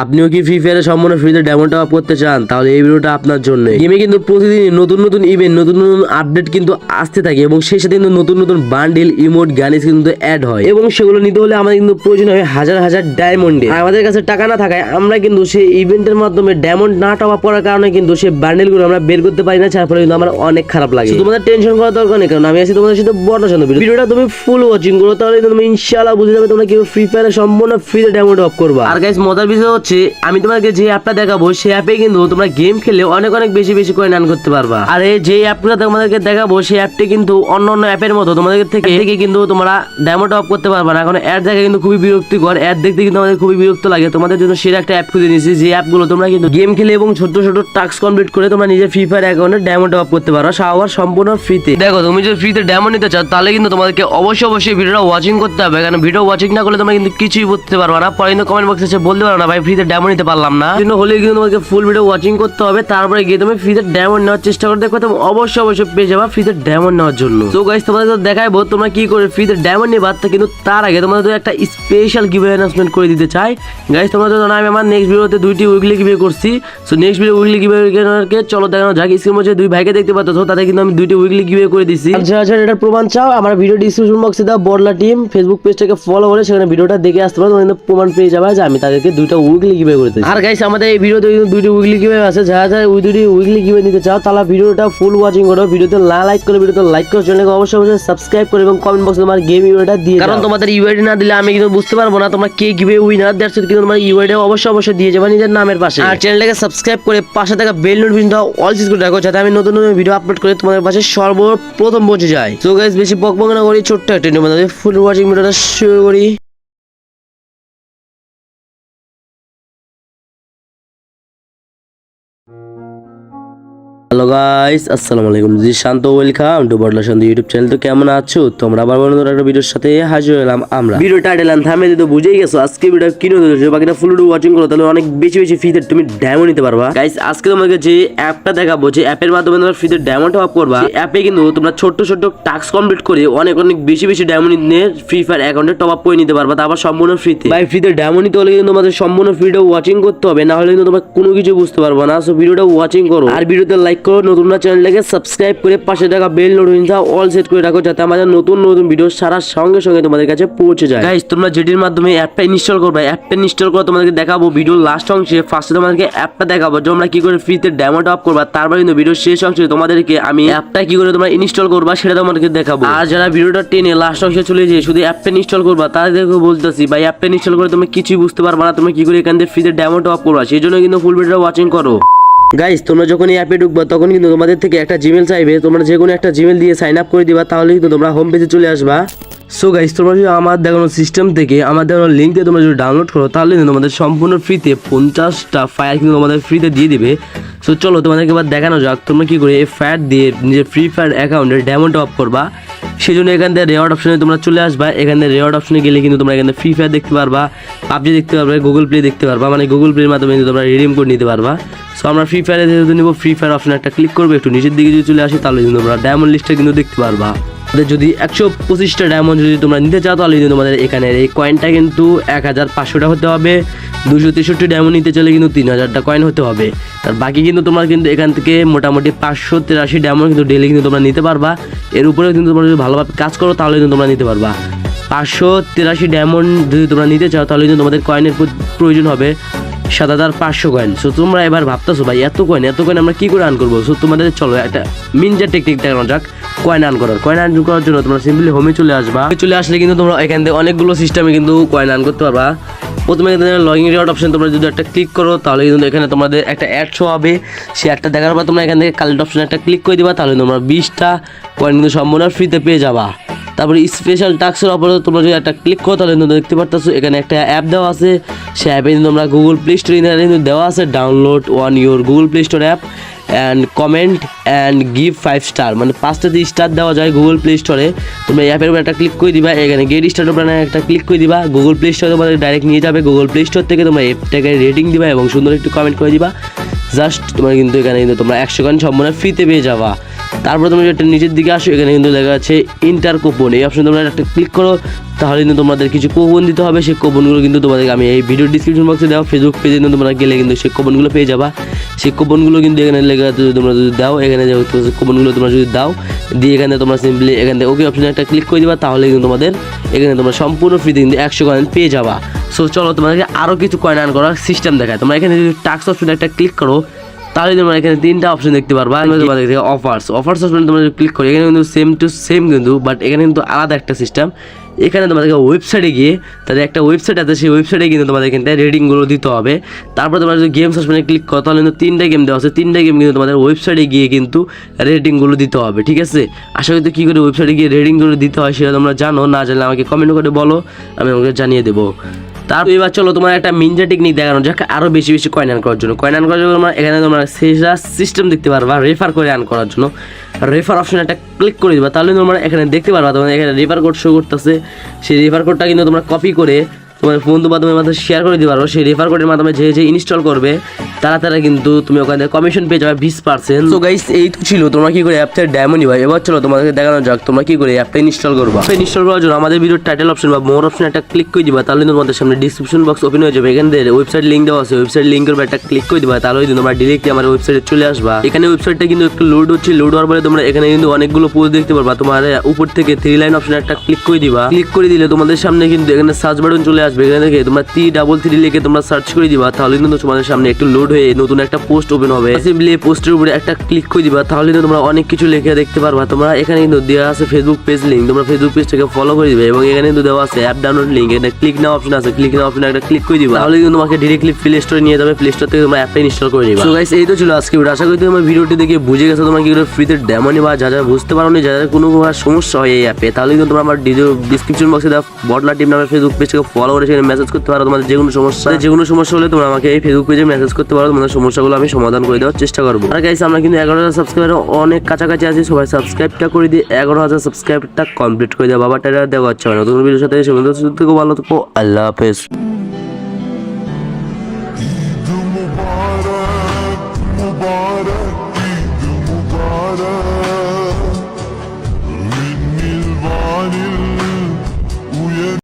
আপনিও কি ফ্রি ফায়ারের সম্পূর্ণ ফ্রিতে ডেমোটা আপ করতে চান? তাহলে এই ভিডিওটা আপনার জন্য গেমে কিন্তু প্রতিদিন নতুন নতুন ইভেন্ট নতুন নতুন আপডেট কিন্তু আসতে থাকে এবং সেই সাথে কিন্তু নতুন নতুন বান্ডিল ইমোট গানিস কিন্তু অ্যাড হয়। এবং সেগুলো নিতে হলে আমাদের কিন্তু প্রয়োজন হয় হাজার হাজার ডায়মন্ডে আমাদের কাছে টাকা না থাকায় আমরা কিন্তু সেই ইভেন্টের মাধ্যমে ডায়মন্ড না টপ আপ করার কারণে কিন্তু সেই বান্ডেলগুলো আমরা বের করতে পারি না যার ফলে কিন্তু আমার অনেক খারাপ লাগে। তোমাদের টেনশন করার দরকার নেই কারণ আমি আছি তোমাদের সাথে বড় চন্দ্র ভিডিওটা তুমি ফুল ওয়াচিং করো তাহলে কিন্তু তুমি ইনশাআল্লাহ বুঝে যাবে তোমরা কীভাবে ফ্রি ফায়ারে সম্পূর্ণ ফ্রিতে ডায়মন্ড অফ করবা। আর গাইস মজার বিষয় হচ্ছে, আমি তোমাকে যে অ্যাপটা দেখাবো, সেই অ্যাপে কিন্তু তোমরা গেম খেলে অনেক অনেক বেশি বেশি কয়েন আর্ন করতে পারবা। আর এই যে অ্যাপটা তোমাদেরকে দেখাবো, সেই অ্যাপটি কিন্তু অন্য অন্য অ্যাপের মতো। তোমাদের থেকে থেকে কিন্তু তোমরা ডায়মন্ড অফ করতে পারবা না। কারণ অ্যাড দেখা কিন্তু খুবই বিরক্তিকর। অ্যাড দেখতে কিন্তু আমাদের খুবই বিরক্ত লাগে। তোমাদের জন্য সেরা একটা অ্যাপ খুঁজে নিয়েছি। যে অ্যাপগুলো তোমরা কিন্তু গেম খেলে এবং ছোট ছোট টাস্ক কমপ্লিট করে তোমরা নিজের ফ্রি ফায়ার অ্যাকাউন্টে ডায়মন্ড অফ করতে পারো। সাওয়ার সম্পূর্ণ ফ্রিতে দেখো, তুমি যদি ফ্রিতে ডায়মন্ড নিতে চাও, তাহলে কিন্তু তোমাদেরকে অবশ্যই অবশ্যই ভিডিওটা ওয়াচিং করতে হবে। কারণ ভিডিও ওয়াচিং না করলে তোমরা কিন্তু কিছুই বুঝতে পারবে না। পরে কিন্তু কমেন্ট বক্সে বলতে পারো না, ভাই ফ্রিতে ডায়মন্ড নিতে পারলাম না। কিন্তু হলে কিন্তু তোমাকে ফুল ভিডিও ওয়াচিং করতে হবে। তারপরে গিয়ে তুমি ফ্রিতে ডায়মন্ড নেওয়ার চেষ্টা করে। দেখো, তুমি অবশ্যই অবশ্যই পেয়ে যাবা ফ্রিতে ডায়মন্ড নেওয়ার জন্য। তো গাইস তোমাদের তো দেখাইবো তোমরা কি করে ফ্রিতে ডায়মন্ড নিবা। তা কিন্তু তার আগে তোমাদের একটা স্পেশাল গিভে অ্যানাউন্সমেন্ট করে দিতে চাই। গাইস তোমরা তো জানো আমি আমার নেক্সট ভিডিওতে দুইটি উইকলি গিভে করছি। So next video weekly giveaway চলো, দেখানো যাক। স্ক্রিন মধ্যে দুই ভাইকে দেখতে পাচ্ছ তাদের কিন্তু আমি দুইটি উইকলি গিভে করে দিছি। যারা যারা এটার প্রমাণ চাও, আমার ভিডিও ডিসক্রিপশন বক্সে দাও বড়লা টিম ফেসবুক পেজটাকে ফলো করে সেখানে ভিডিওটা দেখে আসতে পারো। কিন্তু প্রমাণ পেয়ে যাবে যে আমি তাদেরকে দুইটা উইকলি গিভে করে আর গাইস আমাদের এই ভিডিওতে দুইটি উইকলি গিভে আছে। যারা যারা ওই দুটি উইকলি গিভে নিতে চাও তাহলে ভিডিওটা ফুল ওয়াচিং করো। ভিডিওতে না লাইক করে ভিডিওতে লাইক করো। চ্যানেলকে অবশ্যই অবশ্যই সাবস্ক্রাইব করো এবং কমেন্ট বক্সে তোমার গেম ইউআইটা দিয়ে কারণ তোমাদের ইউআইডি না দিলে আমি কিন্তু বুঝতে পারব না তোমরা কে গিভে উইনার দ্যাটস কিন্তু তোমার ইউআইডি অবশ্যই অবশ্যই দিয়ে যাবে নিজের নামের পাশে। আর চ্যানেলটাকে সাবস্ক্রাইব করে পাশে থাকা বেল নোটিফিকেশনটা অল সিজ করে রাখো যাতে আমি নতুন নতুন ভিডিও আপলোড করে তোমাদের পাশে সর্বপ্রথম পৌঁছে যায় তো গাইস বেশি বকবক না করি ছোট্ট একটা ফুল ওয়াচিং ভিডিওটা শুরু করি। গাইস আসসালামু আলাইকুম। জি শান্ত ওয়েলকাম টু বড়লা শান্ত ইউটিউব চ্যানেল তো কেমন আছো? তোমরা আবার বন্ধুরা একটা ভিডিওর সাথে হাজির হলাম আমরা। ভিডিও টাইটেল এন্ড থাম্বনেল তো বুঝেই গেছো আজকে ভিডিও কিনে দিয়েছ বাকিটা ফুল ভিডিও ওয়াচিং করো তাহলে অনেক বেশি বেশি ফ্রিতে তুমি ডায়মন্ড নিতে পারবা। গাইস আজকে তোমাকে যে অ্যাপটা দেখাবো যে অ্যাপের মাধ্যমে তোমরা ফ্রিতে ডায়মন্ড অফ করবা অ্যাপে কিন্তু তোমরা ছোট্ট ছোট্ট টাস্ক কমপ্লিট করে অনেক অনেক বেশি বেশি ডায়মন্ড নিয়ে ফ্রি ফায়ার অ্যাকাউন্টে টপ আপ করে নিতে পারবা তারপর সম্পূর্ণ ফ্রিতে ভাই ফ্রিতে ডায়মন্ড নিতে হলে কিন্তু তোমাদের সম্পূর্ণ ভিডিও ওয়াচিং করতে হবে না হলে কিন্তু তোমরা কোনো কিছু বুঝতে পারবা না। সো ভিডিওটা ওয়াচিং করো। আর ভিডিওতে লাইক করো নতুন না চ্যানেলটাকে সাবস্ক্রাইব করে পাশে থাকা বেল নোটিফিকেশন অল সেট করে রাখো যাতে আমাদের নতুন নতুন ভিডিও সারার সঙ্গে সঙ্গে তোমাদের কাছে পৌঁছে যায়। গাইস তোমরা যেটির মাধ্যমে অ্যাপটা ইনস্টল করবে। অ্যাপটা ইনস্টল করে তোমাদেরকে দেখাবো ভিডিও লাস্ট অংশে। ফার্স্টে তোমাদেরকে অ্যাপটা দেখাবো। যে তোমরা কি করে ফ্রিতে ডেমোটা অফ করবা, তারপর কিন্তু ভিডিও শেষ অংশে তোমাদেরকে আমি অ্যাপটা কি করে তোমরা ইনস্টল করবা সেটা তোমাদেরকে দেখাবো। আর যারা ভিডিওটা টেনে লাস্ট অংশে চলে যায় শুধু অ্যাপটা ইনস্টল করবা তাদেরকে বলতেছি, ভাই অ্যাপটা ইনস্টল করে তুমি কিছুই বুঝতে পারবা না। তুমি কি করে এখান থেকে ফ্রিতে ডেমোটা অফ করবা? সেই জন্য কিন্তু ফুল ভিডিওটা ওয়াচিং করো। গাইস তোমরা যখন এই অ্যাপে ঢুকবা, তখন কিন্তু তোমাদের থেকে একটা জিমেল চাইবে। তোমরা যে কোনো একটা জিমেল দিয়ে সাইন আপ করে দিবা তাহলে কিন্তু তোমরা হোম পেজে চলে আসবা। সো গাইস তোমরা যদি আমার দেখানো সিস্টেম থেকে, আমার দেখানো লিঙ্ক দিয়ে তোমরা যদি ডাউনলোড করো, তাহলে কিন্তু তোমাদের সম্পূর্ণ ফ্রিতে পঞ্চাশটা ফায়ার কিন্তু তোমাদের ফ্রিতে দিয়ে দিবে। সো চলো, তোমাদেরকে এবার দেখানো যাক, তোমরা কী করে এই ফায়ার দিয়ে নিজের ফ্রি ফায়ার অ্যাকাউন্টে ডায়মন্ড অফ করবা। সেই জন্য এখান থেকে রেওয়ার্ড অপশনে তোমরা চলে আসবা। এখান থেকে রেওয়ার্ড অপশনে গেলে কিন্তু তোমরা এখানে ফ্রি ফায়ার দেখতে পারবা, পাবজি দেখতে পারবা গুগল প্লে দেখতে পারবা মানে গুগল প্লের মাধ্যমে কিন্তু তোমরা রিডিম কোড নিতে পারবা। সো আমরা ফ্রি ফায়ারে যেহেতু নিব ফ্রি ফায়ার অপশনে একটা ক্লিক করব, একটু নিচের দিকে যদি চলে আসি, তাহলে কিন্তু তোমরা ডায়মন্ড লিস্টটা কিন্তু দেখতে পারবা। যদি একশো পঁচিশটা ডায়মন্ড যদি তোমরা নিতে চাও, তাহলে কিন্তু তোমাদের এখানে এই কয়েনটা কিন্তু এক হাজার পাঁচশোটা হতে হবে। দুশো তেষট্টি ডায়মন্ড নিতে চাইলে কিন্তু তিন হাজারটা কয়েন হতে হবে। আর বাকি কিন্তু তোমরা কিন্তু এখান থেকে মোটামুটি পাঁচশো তেরাশি ডায়মন্ড কিন্তু ডেলি কিন্তু তোমরা নিতে পারবা। এর উপরেও কিন্তু তোমরা যদি ভালোভাবে কাজ করো, তাহলে কিন্তু তোমরা নিতে পারবা। পাঁচশো তেরাশি ডায়মন্ড যদি তোমরা নিতে চাও, তাহলে কিন্তু তোমাদের কয়েনের প্রয়োজন হবে সাত হাজার পাঁচশো কয়েন সো তোমরা এবার ভাবতেছো, ভাই, এত কয়েন এত কয়েন আমরা কি করে আর্ন করব? সো তোমাদের চলো, একটা মিনজা টেকনিক দেখানো যাক কয়েন আর্ন করার। কয়েন আর্ন করার জন্য তোমরা সিম্পলি হোমে চলে আসবা। চলে আসলে কিন্তু তোমরা এখান থেকে অনেকগুলো সিস্টেমে কিন্তু কয়েন আর্ন করতে পারবা। প্রথমে লগইন রিওয়ার্ড অপশন তোমরা যদি একটা ক্লিক করো, তাহলে কিন্তু এখানে তোমাদের একটা অ্যাড শো হবে। সেই অ্যাডটা দেখার পর তোমরা এখান থেকে কালেক্ট অপশন একটা ক্লিক করে দিবা, তাহলে তোমরা বিশটা পয়েন্ট কিন্তু সম্পূর্ণ ফ্রিতে পেয়ে যাবা। তারপরে স্পেশাল টাস্কের উপরে তোমরা যদি একটা ক্লিক করো, তাহলে তোমরা দেখতে পারতেছো, এখানে একটা অ্যাপ দেওয়া আছে। সেই অ্যাপে কিন্তু তোমরা গুগল প্লে স্টোরে কিন্তু দেওয়া আছে download one your Google Play Store app and comment and give five star মানে পাঁচটা যে স্টার দেওয়া যায় গুগল প্লে স্টোরে তোমরা অ্যাপের উপর একটা ক্লিক করে দিবা, এখানে গেট স্টার উপরে একটা ক্লিক করে দিবা গুগল প্লে স্টোরে তোমাদের ডাইরেক্ট নিয়ে যাবে গুগল প্লে স্টোর থেকে তোমরা অ্যাপটাকে রেটিং দিবা এবং সুন্দর একটু কমেন্ট করে দিবা। জাস্ট তোমার কিন্তু এখানে কিন্তু তোমরা একশো গান সম্পূর্ণ ফ্রিতে পেয়ে যাবা। তারপর তুমি একটা নিচের দিকে আসো, এখানে কিন্তু লেখা আছে ইন্টার কুপন এই অপশন তোমরা একটা ক্লিক করো, তাহলে কিন্তু তোমাদের কিছু কুপন দিতে হবে। সেই কুপনগুলো কিন্তু তোমাদেরকে আমি এই ভিডিও ডিসক্রিপশন বক্সে দেওয়া ফেসবুক পেজে কিন্তু তোমরা গেলে কিন্তু সেই কুপনগুলো পেয়ে যাবা। সেই কুপনগুলো কিন্তু এখানে লেখা যদি তোমরা যদি দাও, এখানে যে কুপনগুলো তোমরা যদি দাও, দিয়ে এখানে তোমরা সিম্পলি এখান থেকে ওকে অপশনে একটা ক্লিক করে দিবা, তাহলে কিন্তু তোমাদের এখানে তোমরা সম্পূর্ণ ফ্রিতে কিন্তু একশো কয়েন পেয়ে যাবা। সো চলো তোমাদেরকে আরও কিছু কয়েন আর্ন করার সিস্টেম দেখায় তোমরা এখানে যদি টাক্স অপশনে একটা ক্লিক করো তাহলে তোমরা এখানে তিনটা অপশন দেখতে পারবা। আমি তোমাদের থেকে অফার্স অফার্স অপশন তোমরা ক্লিক করো। এখানে কিন্তু সেম টু সেম কিন্তু বাট এখানে কিন্তু আলাদা একটা সিস্টেম এখানে তোমাদেরকে ওয়েবসাইটে গিয়ে তাদের একটা ওয়েবসাইট আছে সেই ওয়েবসাইটে কিন্তু তোমাদের এখান থেকে রেটিংগুলো দিতে হবে। তারপর তোমরা যদি গেমস অপশনে ক্লিক করো তাহলে কিন্তু তিনটা গেম দেওয়া আছে। তিনটা গেম কিন্তু তোমাদের ওয়েবসাইটে গিয়ে কিন্তু রেটিংগুলো দিতে হবে ঠিক আছে? আশা করি কী করে ওয়েবসাইটে গিয়ে রেটিংগুলো দিতে হয় সেটা তোমরা জানো। না জানলে আমাকে কমেন্ট করে বলো আমি আমাকে জানিয়ে দেবো। তারপর এবার চলো তোমার একটা মিনজা টেকনিক দেখানো যাক, আরও বেশি বেশি কয়েন আন করার জন্য। কয়েন আন করার জন্য তোমরা এখানে তোমরা সেরা সিস্টেম দেখতে পারবা রেফার করে আর্ন করার জন্য। রেফার অপশন একটা ক্লিক করে দিবা, তাহলে তোমরা এখানে দেখতে পারবা তোমার এখানে রেফার কোড শো করতেছে। সেই রেফার কোডটা কিন্তু তোমরা কপি করে তোমার বন্ধু বান্ধবের মাধ্যমে শেয়ার করে দিতে পারো সেই রেফার কোডের মাধ্যমে যে যে ইনস্টল করবে তারা তারা কিন্তু তুমি ওখানে কমিশন পেয়ে যাবে বিশ পার্সেন্ট তো গাইস এই তো ছিল। তোমরা কি করে অ্যাপটা ডায়মন্ড নিবা এবার চলো তোমাদেরকে দেখানো যাক। তোমরা কি করে অ্যাপটা ইনস্টল করবা? ইনস্টল করার জন্য আমাদের ভিডিওর টাইটেল অপশন বা মোর অপশন একটা ক্লিক করে দিবা তাহলে তোমাদের সামনে ডিসক্রিপশন বক্স ওপেন হয়ে যাবে। এখান থেকে ওয়েবসাইট লিঙ্ক দেওয়া আছে। ওয়েবসাইট লিঙ্কের উপর একটা ক্লিক করে দিবা তাহলে কিন্তু তোমরা ডিরেক্টলি আমার ওয়েবসাইটে চলে আসবা। এখানে ওয়েবসাইটটা কিন্তু একটু লোড হচ্ছে। লোড হওয়ার পরে তোমরা এখানে কিন্তু অনেকগুলো পোস্ট দেখতে পারবা। তোমার উপর থেকে থ্রি লাইন অপশন একটা ক্লিক করে দিবা। ক্লিক করে দিলে তোমাদের সামনে কিন্তু এখানে সার্চ বাটন চলে আসবে। এখানে থেকে তোমরা টি ডাবল থ্রি লিখে তোমরা সার্চ করে দিবা। তাহলে কিন্তু তোমাদের সামনে একটু লোড হয়ে নতুন একটা পোস্ট ওপেন হবে। সিম্পলি এই পোস্টের উপরে একটা ক্লিক করে দিবা, তাহলে কিন্তু তোমরা অনেক কিছু লিখে দেখতে পারবা। তোমরা এখানে কিন্তু দেওয়া আছে ফেসবুক পেজ লিঙ্ক তোমরা ফেসবুক পেজটাকে ফলো করে দিবে এবং এখানে কিন্তু দেওয়া আছে অ্যাপ ডাউনলোড লিঙ্ক এখানে ক্লিক নাও অপশন আছে ক্লিক নাও অপশন একটা ক্লিক করে দিবা। তাহলে কিন্তু তোমাকে ডিরেক্টলি প্লে স্টোরে নিয়ে যাবে প্লে স্টোর থেকে তোমরা অ্যাপটা ইনস্টল করে নিবা। সো গাইস এই তো ছিল আজকে ভিডিও আশা করি তোমার ভিডিওটি দেখে বুঝে গেছো, তোমরা কি করে ফ্রিতে ডেমো নিবা, যা যা বুঝতে পারো যা যা কোনো সমস্যা হয় এই অ্যাপে তাহলে কিন্তু তোমরা আমার ডিসক্রিপশন বক্সে দেওয়া বটলা টিম নামের ফেসবুক পেজটাকে ফলো করে সেখানে মেসেজ করতে পারো। তোমাদের যে কোনো সমস্যা যে কোনো সমস্যা হলে তোমরা আমাকে এই ফেসবুক পেজে মেসেজ করতে পারো। তোমাদের সমস্যাগুলো আমি সমাধান করে দেওয়ার চেষ্টা করব। আর গাইস আমরা কিন্তু এগারো হাজার সাবস্ক্রাইবার অনেক কাছাকাছি আছি, সবাই সাবস্ক্রাইবটা করে দিয়ে এগারো হাজার সাবস্ক্রাইবটা কমপ্লিট করে দেওয়া বাবা বাবাটা দেওয়া হচ্ছে নতুন ভিডিওর সাথে। ভালো থাকো। আল্লাহ হাফেজ।